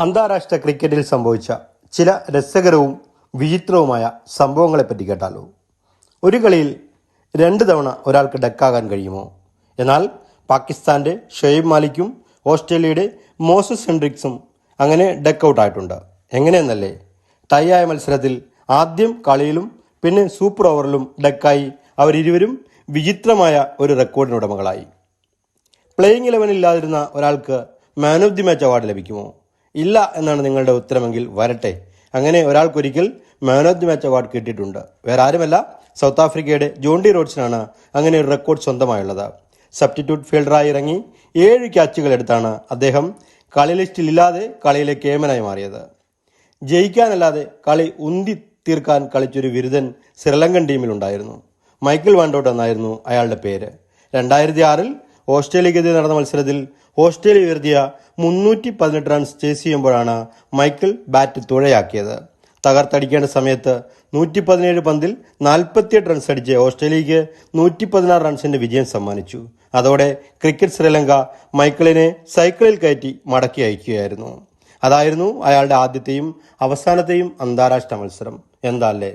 അന്താരാഷ്ട്ര ക്രിക്കറ്റിൽ സംഭവിച്ച ചില രസകരവും വിചിത്രവുമായ സംഭവങ്ങളെപ്പറ്റി കേട്ടാലോ? ഒരു കളിയിൽ രണ്ട് തവണ ഒരാൾക്ക് ഡക്കാകാൻ കഴിയുമോ? എന്നാൽ പാകിസ്ഥാന്റെ ഷെയ്ബ് മാലിക്കും ഓസ്ട്രേലിയയുടെ മോസസ് ഹെൻഡ്രിക്സും അങ്ങനെ ഡക്ക് ഔട്ട് ആയിട്ടുണ്ട് എങ്ങനെയെന്നല്ലേ? ടൈയായ മത്സരത്തിൽ ആദ്യം കളിയിലും പിന്നെ സൂപ്പർ ഓവറിലും ഡക്കായി അവരിരുവരും വിചിത്രമായ ഒരു റെക്കോർഡിന് ഉടമകളായി. പ്ലേയിങ് ഇലവനില്ലാതിരുന്ന ഒരാൾക്ക് man of the match award ലഭിക്കുമോ? ഇല്ല എന്നാണ് നിങ്ങളുടെ ഉത്തരമെങ്കിൽ വരട്ടെ. അങ്ങനെ ഒരാൾക്കൊരിക്കൽ man of the match award കിട്ടിയിട്ടുണ്ട്. വേറെ ആരുമല്ല. സൗത്ത് ആഫ്രിക്കയുടെ ജോണ്ടി റോഡ്സിനാണ് അങ്ങനെ ഒരു റെക്കോർഡ് സ്വന്തമായുള്ളത്. സബ്സ്റ്റിറ്റ്യൂട്ട് ഫീൽഡറായി ഇറങ്ങി ഏഴ് ക്യാച്ചുകൾ എടുത്താണ് അദ്ദേഹം കളി ലിസ്റ്റിൽ ഇല്ലാതെ കളിയിലെ കേമനായി മാറിയത്. ജയിക്കാനല്ലാതെ കളി ഉന്തി തീർക്കാൻ കളിച്ചൊരു വിരുദൻ ശ്രീലങ്കൻ ടീമിലുണ്ടായിരുന്നു മൈക്കിൾ വാണ്ടോട്ട് എന്നായിരുന്നു അയാളുടെ പേര്. രണ്ടായിരത്തി ആറിൽ ഓസ്ട്രേലിയക്കെതിരെ നടന്ന മത്സരത്തിൽ ഓസ്ട്രേലിയ ഉയർത്തിയ മുന്നൂറ്റി പതിനെട്ട് റൺസ് ചേസ് ചെയ്യുമ്പോഴാണ് മൈക്കിൾ ബാറ്റ് തുഴയാക്കിയത്. തകർത്തടിക്കേണ്ട സമയത്ത് നൂറ്റി പതിനേഴ് പന്തിൽ നാൽപ്പത്തിയെട്ട് റൺസ് അടിച്ച് ഓസ്ട്രേലിയക്ക് നൂറ്റി പതിനാറ് റൺസിന്റെ വിജയം സമ്മാനിച്ചു. അതോടെ ക്രിക്കറ്റ് ശ്രീലങ്ക മൈക്കിളിനെ സൈക്കിളിൽ കയറ്റി മടക്കി അയക്കുകയായിരുന്നു. അതായിരുന്നു അയാളുടെ ആദ്യത്തെയും അവസാനത്തെയും അന്താരാഷ്ട്ര മത്സരം. എന്താ അല്ലേ?